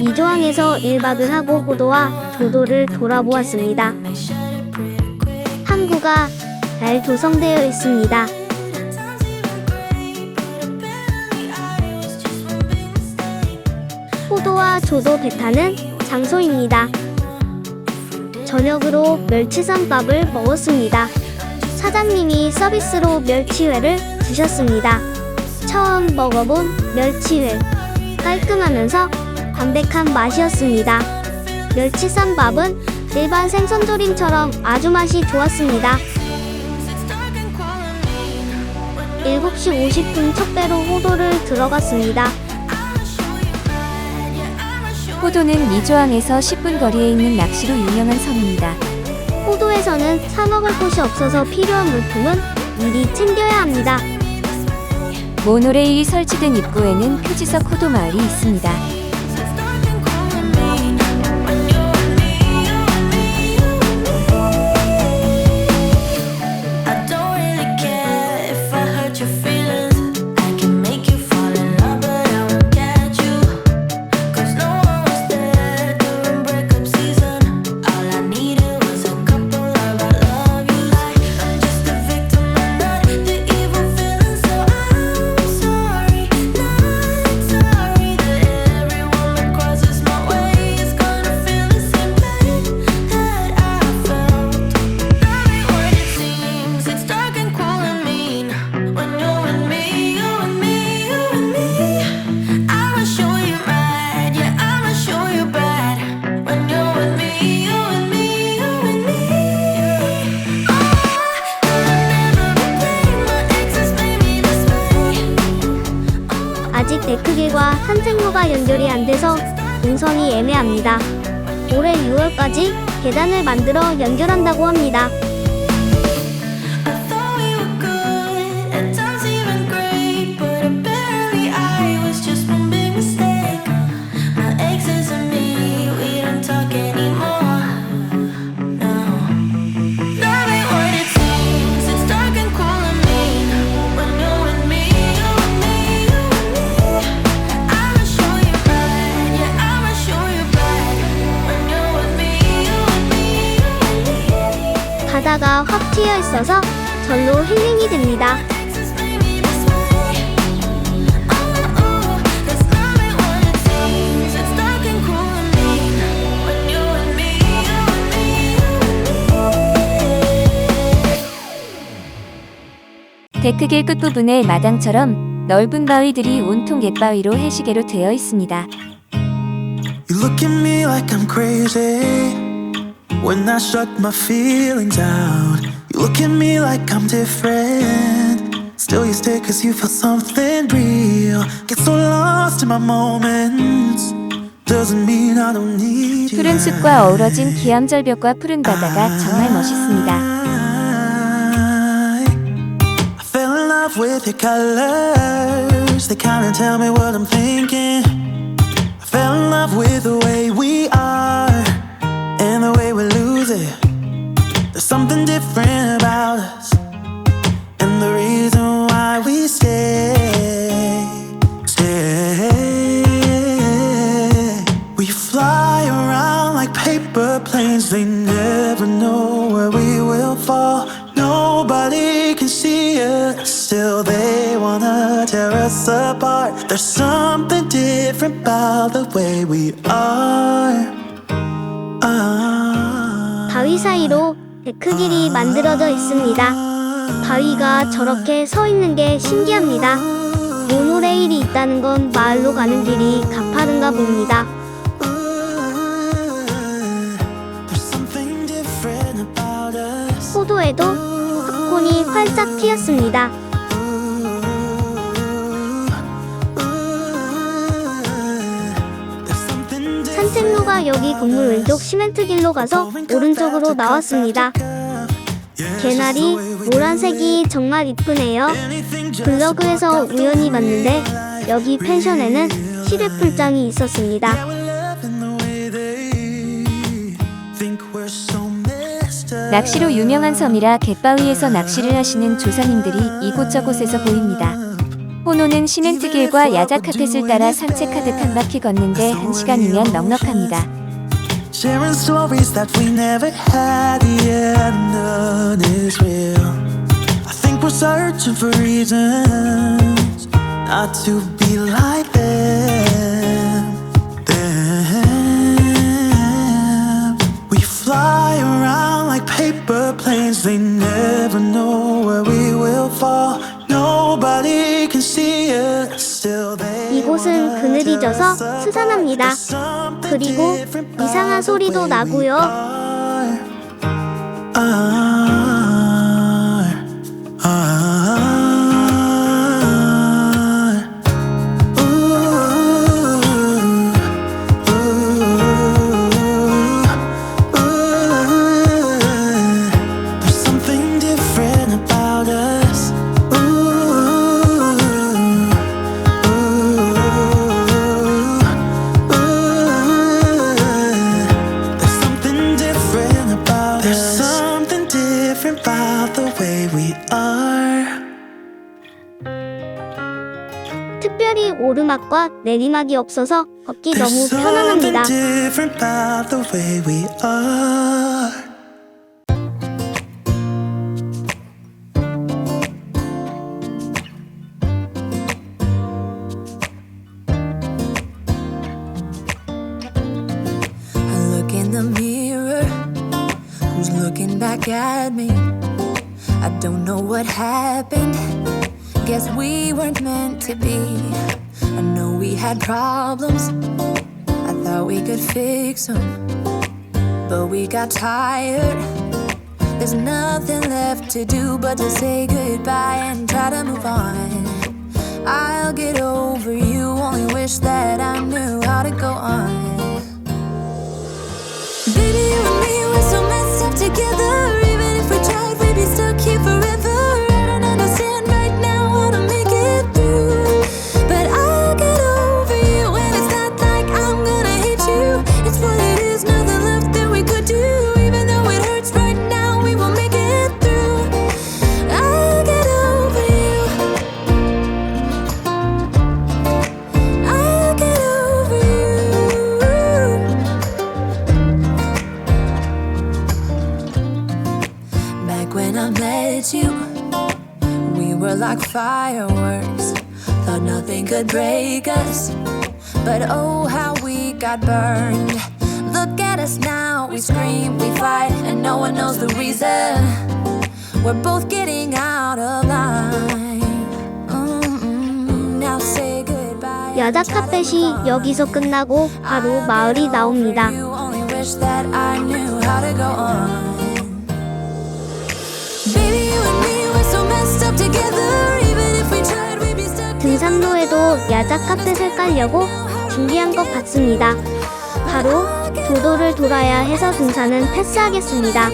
이조항에서 1박을 하고 호도와 조도를 돌아보았습니다. 항구가 잘 조성되어 있습니다. 호도와 조도 배 타는 장소입니다. 저녁으로 멸치쌈밥을 먹었습니다. 사장님이 서비스로 멸치회를 주셨습니다. 처음 먹어본 멸치회. 깔끔하면서 담백한 맛이었습니다. 멸치쌈 밥은 일반 생선조림처럼 아주 맛이 좋았습니다. 7시 50분 첫 배로 호도를 들어갔습니다. 호도는 이조항에서 10분 거리에 있는 낚시로 유명한 섬입니다. 호도에서는 사 먹을 곳이 없어서 필요한 물품은 미리 챙겨야 합니다. 모노레일이 설치된 입구에는 표지석 호도 마을이 있습니다. 데크길과 산책로가 연결이 안 돼서 동선이 애매합니다. 올해 6월까지 계단을 만들어 연결한다고 합니다. 바다가 확 트여 있어서 절로 힐링이 됩니다. Oh, oh. 데크길 끝부분에 마당처럼 넓은 바위들이 온통 갯바위로 해시계로 되어 있습니다. You look at me like I'm crazy when I shut my feelings out. You look at me like I'm different. Still, you stay cause you feel something real. Get so lost in my moments. Doesn't mean I don't need you. 푸른 숲과 어우러진 기암절벽과 푸른 바다가 정말 멋있습니다. I, I fell in love with your colors. They kinda tell me what I'm thinking. I fell in love with the way we are and the it. There's something different about us, and the reason why we stay, stay. We fly around like paper planes, they never know where we will fall. Nobody can see us, still they wanna tear us apart. There's something different about the way we are. Ah. 바위 사이로 데크 길이 만들어져 있습니다. 바위가 저렇게 서 있는 게 신기합니다. 모노레일이 있다는 건 마을로 가는 길이 가파른가 봅니다. 호도에도 팝콘이 활짝 피었습니다. 여기 건물 왼쪽 시멘트 길로 가서 오른쪽으로 나왔습니다. 개나리 노란색이 정말 이쁘네요. 블로그에서 우연히 봤는데 여기 펜션에는 시래풀장이 있었습니다. 낚시로 유명한 섬이라 갯바위에서 낚시를 하시는 조상님들이 이곳저곳에서 보입니다. 호노는 시멘트 길과 야자 카펫을 따라 산책하듯 한 바퀴 걷는데 한 시간이면 넉넉합니다. Sharing stories that we never had, yeah, none is real. I think we're searching for reasons not to be like. Something 그리고 이상한 소리도 나고요. are. are, 오르막과 내리막이 없어서 걷기 너무 편안합니다. different about the way we are. I look in the mirror. Who's looking back at me? I don't know what happened. Guess we weren't meant to be. I know we had problems. I thought we could fix them. But we got tired. There's nothing left to do but to say goodbye and try to move on. I'll get over you, only wish that I knew how to go on. Thought nothing could break us. But oh, how we got burned. Look at us now, we scream, we fight, and no one knows the reason. We're both getting out of line. Mm-mm. Now say goodbye. 야자 카펫이 여기서 끝나고 바로 마을이 나옵니다. You only wish that I knew how to go on. 등산로에도 야자 카펫을 깔려고 준비한 것 같습니다. 바로 도도를 돌아야 해서 등산은 패스하겠습니다.